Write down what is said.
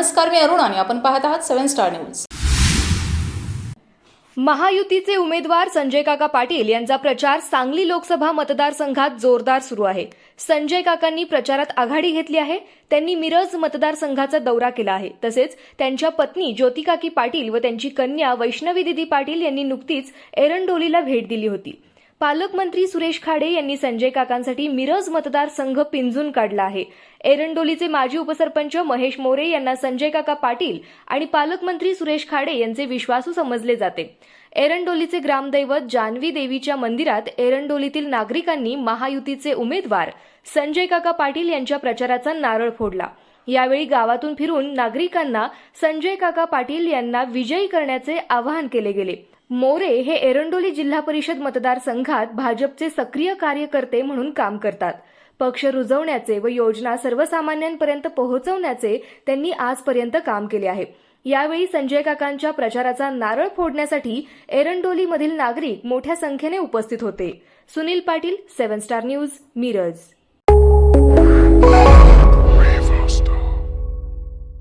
नमस्कार मी अरुण आणि आपण पाहत आहात सेव्हन स्टार न्यूज. महायुतीचे उमेदवार संजय काका पाटील यांचा प्रचार सांगली लोकसभा मतदारसंघात जोरदार सुरू आहे. संजय काकांनी प्रचारात आघाडी घेतली आहे. त्यांनी मिरज मतदारसंघाचा दौरा केला आहे. तसेच त्यांच्या पत्नी ज्योतिकाकी पाटील व त्यांची कन्या वैष्णवी दिदी पाटील यांनी नुकतीच एरंडोलीला भेट दिली होती. पालकमंत्री सुरेश खाडे यांनी संजय काकांसाठी मिरज मतदारसंघ पिंजून काढला आहे. एरंडोलीचे माजी उपसरपंच महेश मोरे यांना संजय काका पाटील आणि पालकमंत्री सुरेश खाडे यांचे विश्वासू समजले जाते. एरंडोलीचे ग्रामदैवत जानवी देवीच्या मंदिरात एरंडोलीतील नागरिकांनी महायुतीचे उमेदवार संजय काका पाटील यांच्या प्रचाराचा नारळ फोडला. यावेळी गावातून फिरून नागरिकांना संजय काका पाटील यांना विजयी करण्याचे आवाहन केले गेले. मोरे हे एरंडोली जिल्हा परिषद मतदारसंघात भाजपचे सक्रिय कार्यकर्ते म्हणून काम करतात. पक्ष रुजवण्याचे व योजना सर्वसामान्यांपर्यंत पोहोचवण्याचे त्यांनी आजपर्यंत काम केले आहे. यावेळी संजय काकांच्या प्रचाराचा नारळ फोडण्यासाठी एरंडोलीमधील नागरिक मोठ्या संख्येने उपस्थित होते. Sunil Patil seven star news Miraj.